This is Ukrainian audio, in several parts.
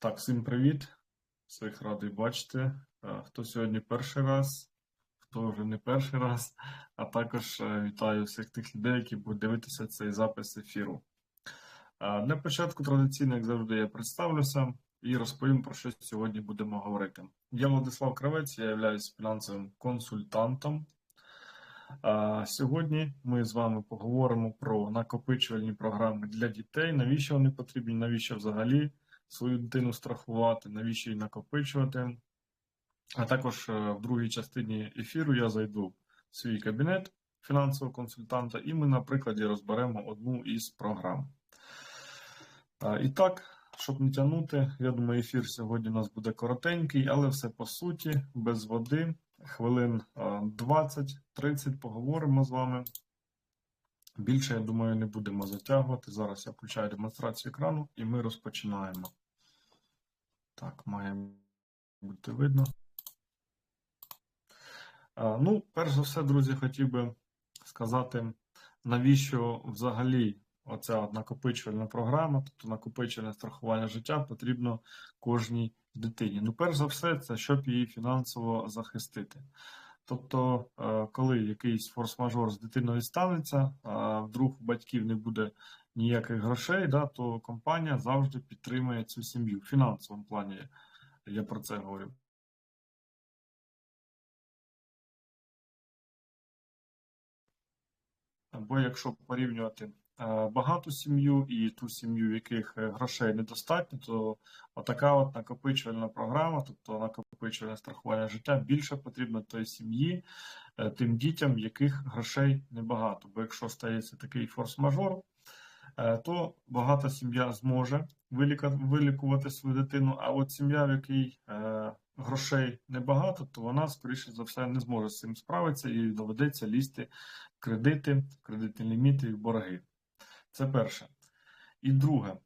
Так, всім привіт. Всіх радий бачити. Е, Хто сьогодні перший раз, хто вже не перший раз, а також е, вітаю всіх тих людей, які будуть дивитися цей запис ефіру. Е, Для початку традиційно, як завжди, я представлюся і розповім, про що сьогодні будемо говорити. Я Владислав Кравець, я являюсь фінансовим консультантом. Сьогодні ми з вами поговоримо про накопичувальні програми для дітей. Навіщо вони потрібні, навіщо взагалі свою дитину страхувати, навіщо її накопичувати. А також е, в другій частині ефіру я зайду в свій кабінет фінансового консультанта, і ми на прикладі розберемо одну із програм. І так, щоб не тягнути, я думаю, ефір сьогодні у нас буде коротенький, але все по суті, без води. Хвилин 20-30 поговоримо з вами. Більше, я думаю, не будемо затягувати. Зараз я включаю демонстрацію екрану і ми розпочинаємо. Так, має бути видно. Ну, перш за все, друзі, хотів би сказати, навіщо взагалі оця накопичувальна програма, тобто накопичувальне страхування життя потрібно кожній дитині. Ну, перш за все, це щоб її фінансово захистити. Тобто, е, коли якийсь форс-мажор з дитиною станеться, а вдруг у батьків не буде ніяких грошей, да, то компанія завжди підтримує цю сім'ю в фінансовому плані. Я про це говорю. Або якщо порівнювати багату сім'ю і ту сім'ю, в яких е, грошей недостатньо, то отака от накопичувальна програма, тобто накопичувальне страхування життя, більше потрібно той сім'ї, е, тим дітям, яких грошей небагато. Бо якщо стається такий форс-мажор, е, то багата сім'я зможе вилікувати свою дитину, а от сім'я, в якій е, грошей небагато, то вона, скоріше за все, не зможе з цим справитися і доведеться лізти кредити, кредитні ліміти і борги. Це перше. І друге,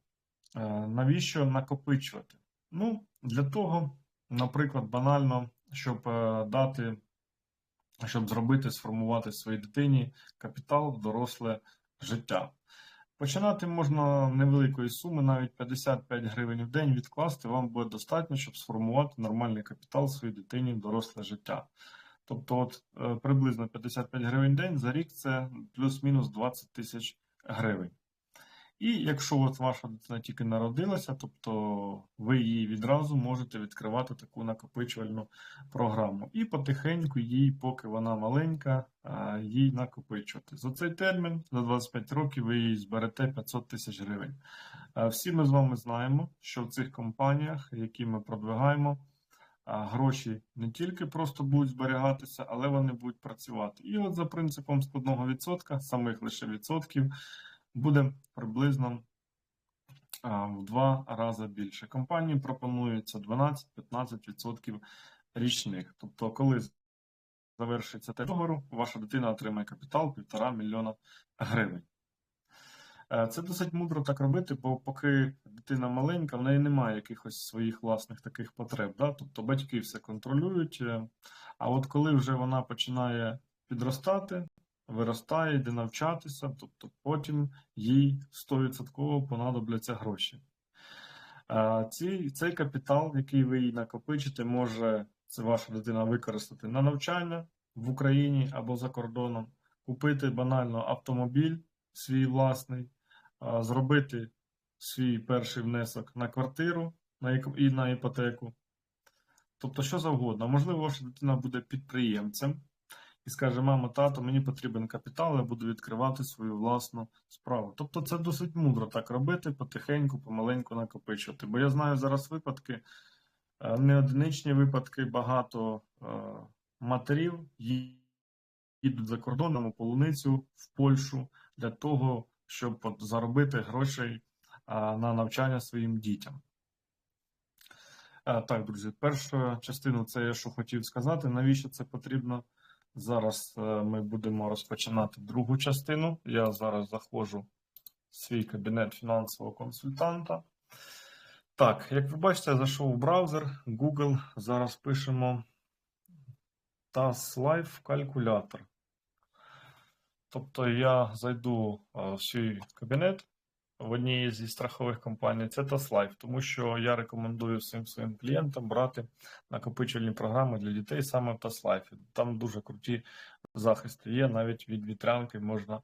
е, навіщо накопичувати? Ну, для того, наприклад, банально, щоб е, дати, щоб зробити, сформувати своїй дитині капітал доросле життя. Починати можна невеликої суми, навіть 55 гривень в день відкласти, вам буде достатньо, щоб сформувати нормальний капітал своїй дитині доросле життя. Тобто, от е, приблизно 55 гривень в день за рік це плюс-мінус 20 тисяч гривень. І якщо от ваша дитина тільки народилася, тобто ви її відразу можете відкривати таку накопичувальну програму. І потихеньку їй, поки вона маленька, їй накопичувати. За цей термін, за 25 років, ви їй зберете 500 тисяч гривень. Всі ми з вами знаємо, що в цих компаніях, які ми продвигаємо, гроші не тільки просто будуть зберігатися, але вони будуть працювати. І от за принципом складного відсотка, самих лише відсотків, буде приблизно в два рази більше. Компанії пропонується 12-15% річних. Тобто, коли завершиться те договору, ваша дитина отримає капітал 1,5 мільйона гривень. Е, Це досить мудро так робити, бо поки дитина маленька, в неї немає якихось своїх власних таких потреб. Да? Тобто батьки все контролюють. е, А от коли вже вона починає підростати, виростає, йде навчатися, тобто потім їй 100% понадобляться гроші. Ці, цей капітал, який ви їй накопичите, може це ваша дитина використати на навчання в Україні або за кордоном, купити банально автомобіль свій власний, зробити свій перший внесок на квартиру і на іпотеку. Тобто, що завгодно. Можливо, ваша дитина буде підприємцем і скаже: мама, тато, мені потрібен капітал, я буду відкривати свою власну справу. Тобто, це досить мудро так робити, потихеньку, помаленьку накопичувати. Бо я знаю зараз випадки, е, не одиничні випадки, багато е, матерів їдуть за кордоном у полуницю в Польщу для того, щоб заробити грошей на навчання своїм дітям. Е, Так, друзі, першу частину це я що хотів сказати. Навіщо це потрібно? Зараз е, ми будемо розпочинати другу частину. Я зараз заходжу в свій кабінет фінансового консультанта. Так, як ви бачите, я зайшов в браузер Google. Зараз пишемо TAS Live калькулятор. Тобто я зайду е, в свій кабінет, в одній зі страхових компаній це Таслайф, тому що я рекомендую всім своїм клієнтам брати накопичувальні програми для дітей саме в Таслайфі. Там дуже круті захисти є, навіть від вітрянки можна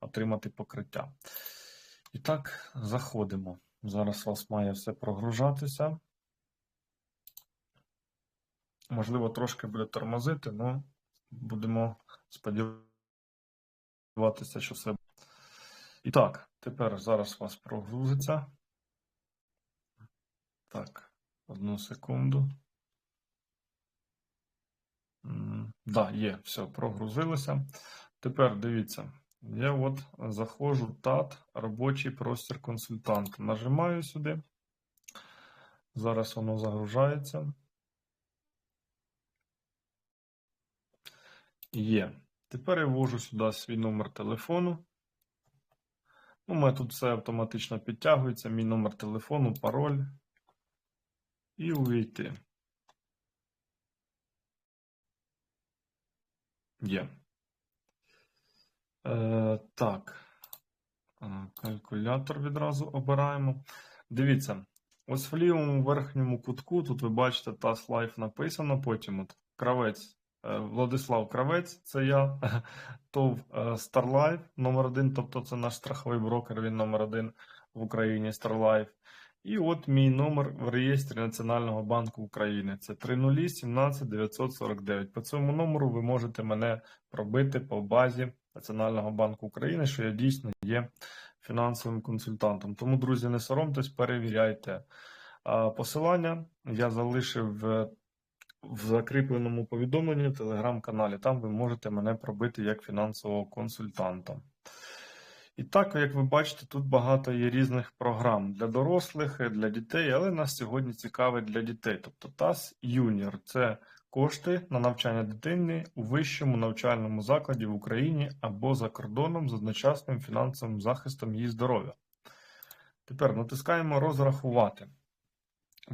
отримати покриття. І так, заходимо. Зараз у вас має все прогружатися. Можливо, трошки буде тормозити, але будемо сподіватися, що все. І так, тепер зараз у вас прогрузиться. Так, одну секунду. Так, да, є, все, прогрузилося. Тепер дивіться, я от заходжу ТАТ, робочий простір консультанта. Нажимаю сюди. Зараз воно загружається. Є. Тепер я ввожу сюди свій номер телефону. У мене тут все автоматично підтягується. Мій номер телефону, пароль. І увійти. Є. Е, Так. Е, Калькулятор відразу обираємо. Дивіться, ось в лівому верхньому кутку, тут ви бачите Task Life написано, потім от кравець. Е, Владислав Кравець, це я, ТОВ е, StarLife номер один, тобто це наш страховий брокер, він номер один в Україні StarLife. І от мій номер в реєстрі Національного банку України. Це 3017 949. По цьому номеру ви можете мене пробити по базі Національного банку України, що я дійсно є фінансовим консультантом. Тому, друзі, не соромтесь, перевіряйте. Посилання я залишив в, закріпленому повідомленні в телеграм-каналі. Там ви можете мене пробити як фінансового консультанта. І так, як ви бачите, тут багато є різних програм для дорослих, для дітей, але нас сьогодні цікавить для дітей. Тобто ТАС Юніор це кошти на навчання дитини у вищому навчальному закладі в Україні або за кордоном з одночасним фінансовим захистом її здоров'я. Тепер натискаємо розрахувати.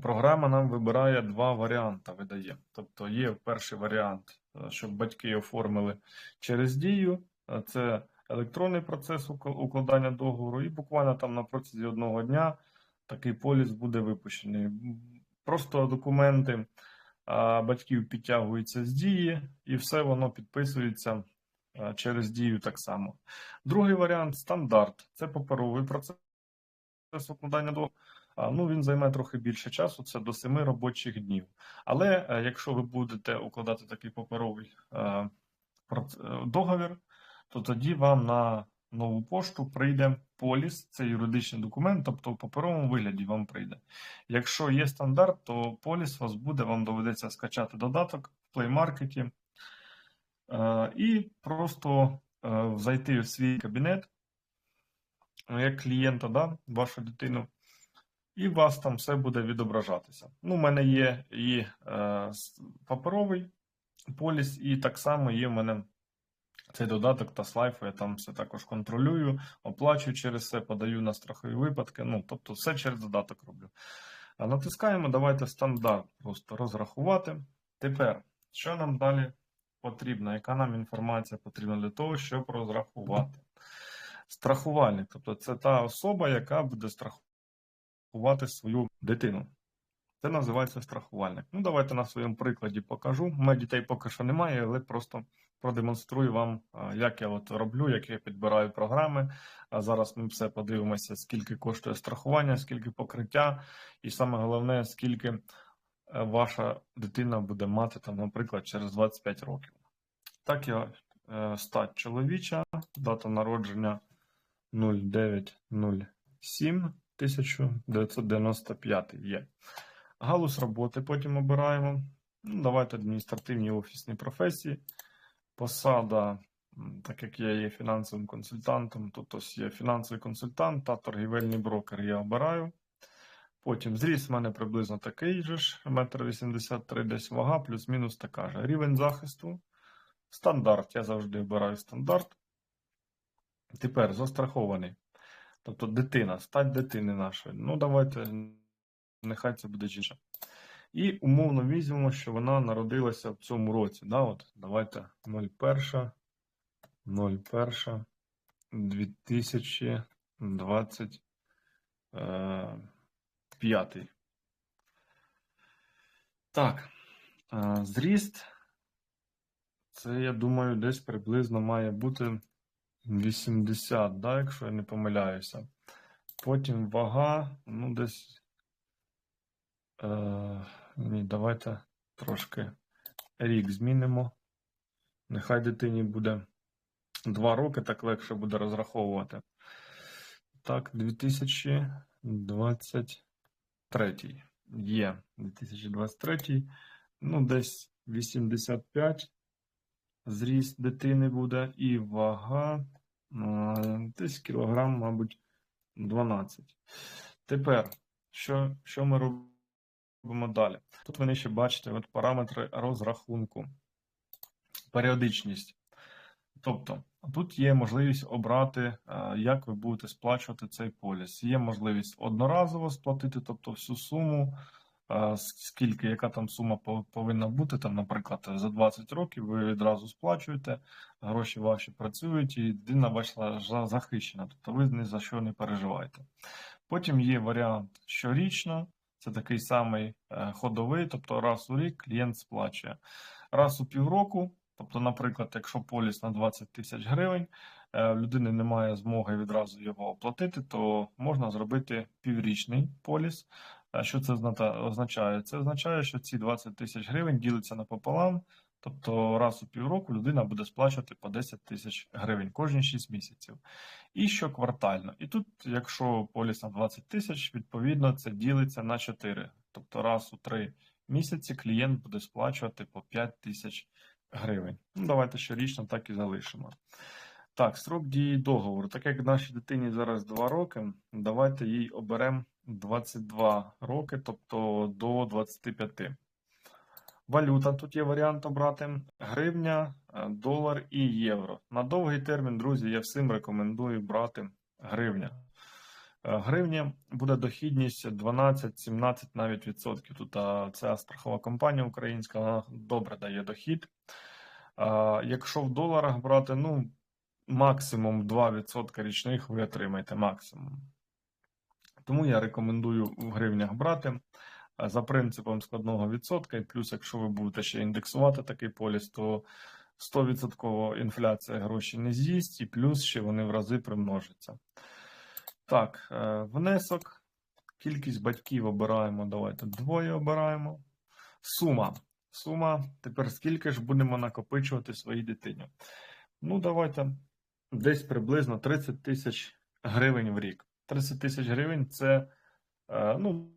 Програма нам вибирає два варіанти, видає. Тобто є перший варіант, е, щоб батьки оформили через дію. Е, Це електронний процес укладання договору, і буквально там на протязі одного дня такий поліс буде випущений. Просто документи батьків підтягуються з дії, і все воно підписується через дію так само. Другий варіант стандарт. Це паперовий процес укладання договору. Ну, він займе трохи більше часу, це до 7 робочих днів. Але е, якщо ви будете укладати такий паперовий е, е, договір, то тоді вам на нову пошту прийде поліс, це юридичний документ, тобто в паперовому вигляді вам прийде. Якщо є стандарт, то поліс вас буде, вам доведеться скачати додаток в Play і просто зайти в свій кабінет ну, як клієнта, да, вашу дитину, і у вас там все буде відображатися. Ну, у мене є і е, паперовий поліс, і так само є в мене цей додаток та слайфу, я там все також контролюю, оплачую через це, подаю на страхові випадки. Ну, тобто все через додаток роблю. Натискаємо, давайте стандарт просто розрахувати. Тепер, що нам далі потрібно? Яка нам інформація потрібна для того, щоб розрахувати? Страхувальник, тобто це та особа, яка буде страхувати свою дитину. Це називається страхувальник. Ну, давайте на своєму прикладі покажу. У мене дітей поки що немає, але просто продемонструю вам, як я от роблю, як я підбираю програми. А зараз ми все подивимося, скільки коштує страхування, скільки покриття, і саме головне, скільки е, ваша дитина буде мати, там, наприклад, через 25 років. Так, я е, стать чоловіча, дата народження 0907 1995 є. Галузь роботи потім обираємо. Ну, давайте адміністративні офісні професії. Посада, так як я є фінансовим консультантом, тут ось є фінансовий консультант та торгівельний брокер я обираю. Потім зріст в мене приблизно такий же ж, 1,83 м, десь вага, плюс-мінус така ж. Рівень захисту. Стандарт. Я завжди обираю стандарт. Тепер застрахований. Тобто дитина, стать дитини нашої. Ну, давайте, нехай це буде жінка. І умовно візьмемо, що вона народилася в цьому році. Да? От, давайте 01, 01, 2025 е. Так, е, зріст. Це, я думаю, десь приблизно має бути 80, да, якщо я не помиляюся. Потім вага, ну, десь. Е, ні, давайте трошки рік змінимо. Нехай дитині буде 2 роки, так легше буде розраховувати. Так, 2023 є. 2023. Ну, десь 85 зріст дитини буде, і вага е, десь кілограм, мабуть, 12. Тепер, що, що ми робимо далі? Тут ви ще бачите от параметри розрахунку, періодичність. Тобто, тут є можливість обрати, е, як ви будете сплачувати цей поліс. Є можливість одноразово сплатити, тобто всю суму, скільки, яка там сума повинна бути. Там, наприклад, за 20 років ви відразу сплачуєте, гроші ваші працюють, і дитина ваша за- захищена. Тобто ви ні за що не переживаєте. Потім є варіант щорічно, це такий самий е, ходовий, тобто раз у рік клієнт сплачує. Раз у півроку. Тобто, наприклад, якщо поліс на 20 тисяч гривень, е, людини немає змоги відразу його оплатити, то можна зробити піврічний поліс. А Що це озна- означає? Це означає, що ці 20 тисяч гривень діляться напополам, тобто раз у півроку людина буде сплачувати по 10 тисяч гривень кожні 6 місяців. І щоквартально. І тут, якщо поліс на 20 тисяч, відповідно це ділиться на 4. Тобто раз у 3 місяці клієнт буде сплачувати по 5 тисяч гривень. Ну, давайте щорічно так і залишимо. Так, строк дії договору. Так як нашій дитині зараз 2 роки, давайте їй оберемо 22 роки, тобто до 25. Валюта, тут є варіант обрати гривня, е, долар і євро. На довгий термін, друзі, я всім рекомендую брати гривня. Е, Гривня буде дохідність 12-17 навіть відсотків. Тут ця страхова компанія українська вона добре дає дохід. Якщо в доларах брати, ну, максимум 2% річних ви отримаєте максимум. Тому я рекомендую в гривнях брати за принципом складного відсотка. І плюс, якщо ви будете ще індексувати такий поліс, то 100% інфляція гроші не з'їсть, і плюс ще вони в рази примножаться. Так, е, внесок. Кількість батьків обираємо. Давайте двоє обираємо. Сума. Сума. Тепер скільки ж будемо накопичувати своїй дитині? Ну, давайте десь приблизно 30 тисяч гривень в рік. 30 тисяч гривень це е, ну,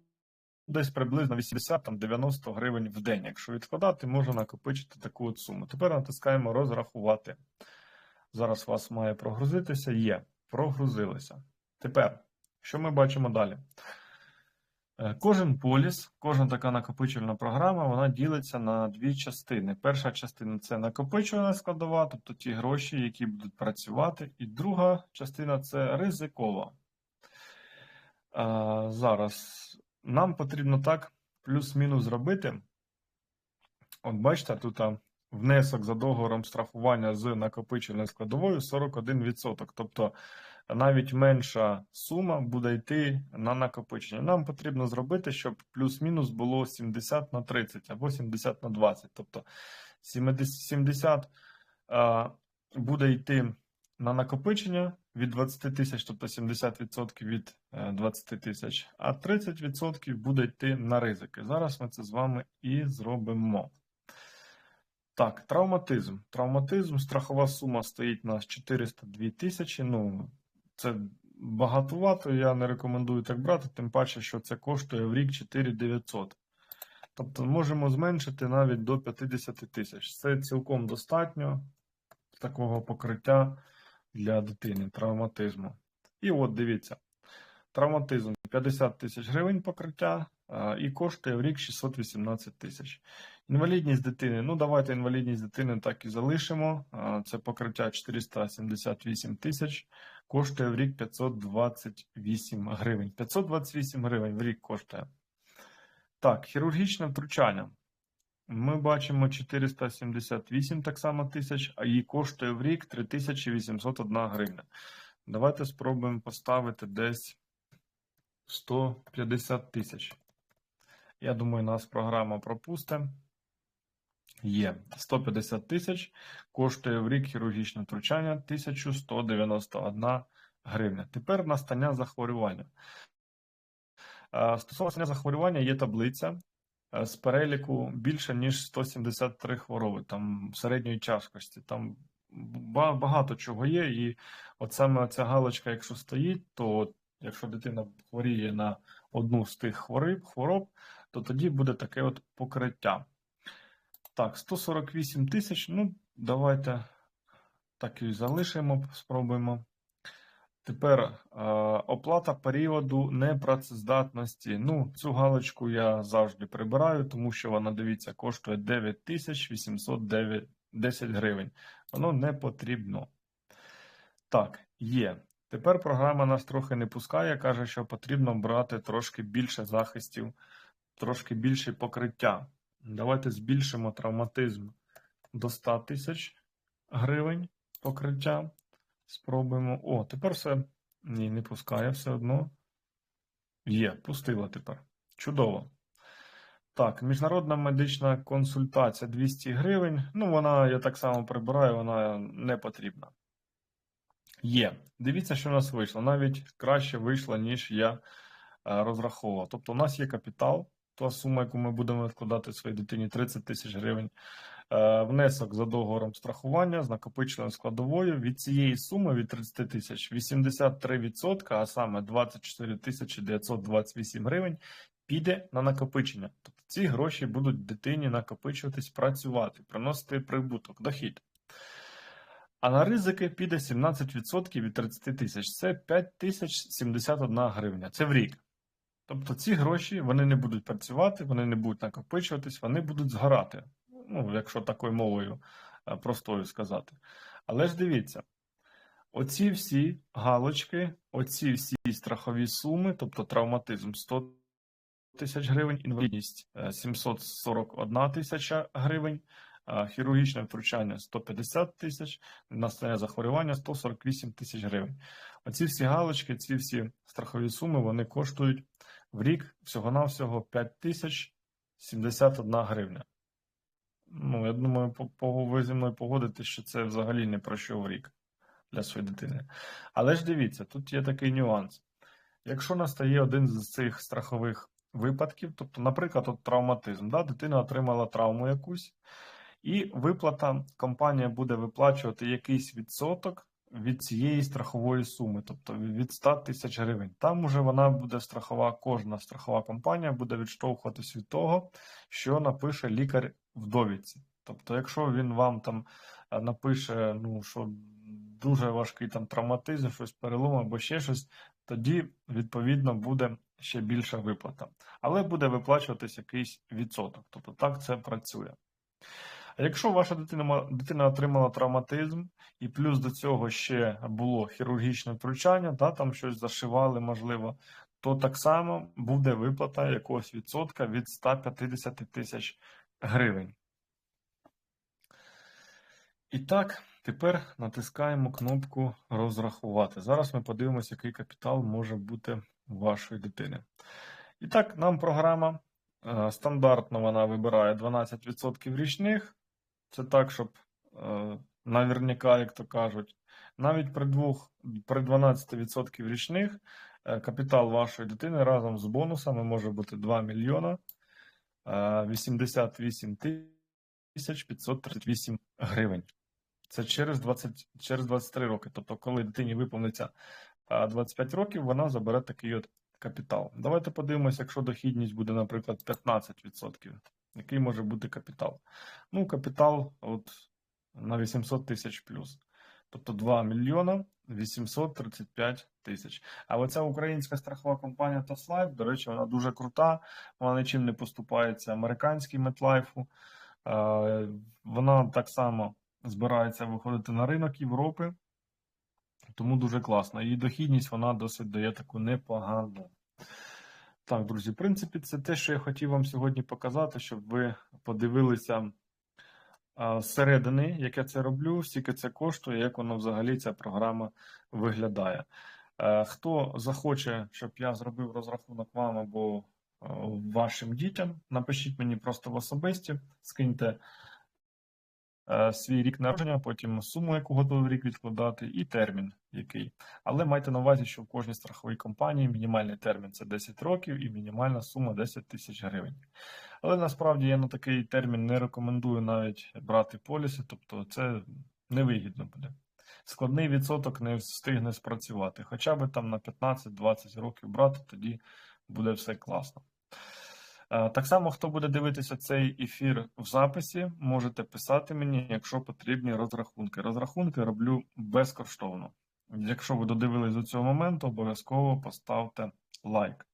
десь приблизно 80-90 гривень в день. Якщо відкладати, можна накопичити таку от суму. Тепер натискаємо розрахувати. Зараз у вас має прогрузитися. Є. Прогрузилося. Тепер, що ми бачимо далі? Е, Кожен поліс, кожна така накопичувальна програма, вона ділиться на дві частини. Перша частина це накопичувальна складова, тобто ті гроші, які будуть працювати. І друга частина це ризикова. А, Зараз нам потрібно так плюс-мінус зробити. От бачите, тут внесок за договором страхування з накопичувальною складовою 41%. Тобто навіть менша сума буде йти на накопичення. Нам потрібно зробити, щоб плюс-мінус було 70 на 30 або 70 на 20. Тобто 70 70 буде йти на накопичення від 20 тисяч, тобто 70% від е, 20 тисяч, а 30% буде йти на ризики. Зараз ми це з вами і зробимо. Так, травматизм. Травматизм, страхова сума стоїть на 402 тисячі. Ну, це багатовато, я не рекомендую так брати, тим паче, що це коштує в рік 4900. Тобто можемо зменшити навіть до 50 тисяч. Це цілком достатньо такого покриття для дитини, травматизму. І от дивіться, травматизм 50 тисяч гривень покриття і коштує в рік 618 тисяч. Інвалідність дитини. Ну, давайте інвалідність дитини так і залишимо. Це покриття 478 тисяч, коштує в рік 528 гривень. 528 гривень в рік коштує. Так, хірургічне втручання. Ми бачимо 478 так само тисяч, а її коштує в рік 3801 гривня. Давайте спробуємо поставити десь 150 тисяч. Я думаю, нас програма пропусте. Є 150 тисяч, коштує в рік хірургічне втручання 1191 гривня. Тепер настання захворювання. Стосовно настання захворювання є таблиця з переліку більше, ніж 173 хвороби, там середньої тяжкості. Там багато чого є, і от саме ця галочка, якщо стоїть, то якщо дитина хворіє на одну з тих хвороб, хвороб, то тоді буде таке от покриття. Так, 148 тисяч. Ну, давайте так і залишимо, спробуємо. Тепер е, оплата періоду непрацездатності. Ну, цю галочку я завжди прибираю, тому що вона, дивіться, коштує 9810 гривень. Воно не потрібно. Так, є. Тепер програма нас трохи не пускає, каже, що потрібно брати трошки більше захистів, трошки більше покриття. Давайте збільшимо травматизм до 100 тисяч гривень покриття. Спробуємо. О, тепер все. Ні, не пускає все одно. Є, пустила тепер. Чудово. Так, міжнародна медична консультація 200 гривень. Ну, вона, я так само прибираю, вона не потрібна. Є. Дивіться, що у нас вийшло. Навіть краще вийшло, ніж я е, розраховував. Тобто, у нас є капітал, та сума, яку ми будемо вкладати своїй дитині 30 тисяч гривень. Е, Внесок за договором страхування з накопиченою складовою від цієї суми від 30 тисяч 83%, а саме 24 тисячі 928 гривень, піде на накопичення. Тобто ці гроші будуть дитині накопичуватись, працювати, приносити прибуток, дохід. А на ризики піде 17% від 30 тисяч. Це 5071 гривня. Це в рік. Тобто ці гроші вони не будуть працювати, вони не будуть накопичуватись, вони будуть згорати. Ну, якщо такою мовою е, простою сказати. Але ж дивіться, оці всі галочки, оці всі страхові суми, тобто травматизм 100 тисяч гривень, інвалідність е, 741 тисяча гривень, е, хірургічне втручання 150 тисяч, настання захворювання 148 тисяч гривень. Оці всі галочки, ці всі страхові суми, вони коштують в рік всього-навсього 5 тисяч 71 гривня. Ну, я думаю, ви зі мною погодитесь, що це взагалі не про що в рік для своєї дитини. Але ж дивіться, тут є такий нюанс. Якщо настає один з цих страхових випадків, тобто, наприклад, от травматизм, да, дитина отримала травму якусь, і виплата, компанія буде виплачувати якийсь відсоток від цієї страхової суми, тобто від 100 тисяч гривень. Там уже вона буде страхова, кожна страхова компанія буде відштовхуватись від того, що напише лікар в довідці. Тобто, якщо він вам там е, напише, ну що дуже важкий там травматизм, щось перелом або ще щось, тоді відповідно буде ще більша виплата. Але буде виплачуватись якийсь відсоток. Тобто так це працює. А якщо ваша дитина, дитина отримала травматизм, і плюс до цього ще було хірургічне втручання, да, там щось зашивали, можливо, то так само буде виплата якогось відсотка від 150 тисяч гривень. І так, тепер натискаємо кнопку розрахувати. Зараз ми подивимося, який капітал може бути у вашої дитини. І так, нам програма е, стандартно вона вибирає 12% річних. Це так, щоб е, наверняка, як то кажуть, навіть при двох, при 12% річних е, капітал вашої дитини разом з бонусами може бути 2 мільйона е, 88 тисяч 538 гривень. Це через 20, через 23 роки. Тобто, коли дитині виповниться 25 років, вона забере такий от капітал. Давайте подивимося, якщо дохідність буде, наприклад, 15%. Який може бути капітал? Ну, капітал от на 800 тисяч плюс. Тобто 2 мільйона 835 тисяч. А оця українська страхова компанія TOSLife, до речі, вона дуже крута, вона нічим не поступається американській. Е, Вона так само збирається виходити на ринок Європи, тому дуже класно. І дохідність вона досить дає таку непогану. Так, друзі, в принципі, це те, що я хотів вам сьогодні показати, щоб ви подивилися зсередини, як я це роблю, скільки це коштує, як воно взагалі ця програма виглядає. Е, Хто захоче, щоб я зробив розрахунок вам або е, вашим дітям, напишіть мені просто в особисті, скиньте свій рік народження, потім суму, яку готовий рік відкладати, і термін який. Але майте на увазі, що в кожній страховій компанії мінімальний термін це 10 років і мінімальна сума 10 тисяч гривень. Але насправді я на такий термін не рекомендую навіть брати поліси, тобто це невигідно буде. Складний відсоток не встигне спрацювати. Хоча б там на 15-20 років брати, тоді буде все класно. Е, Так само, хто буде дивитися цей ефір в записі, можете писати мені, якщо потрібні розрахунки. Розрахунки роблю безкоштовно. Якщо ви додивились до цього моменту, обов'язково поставте лайк.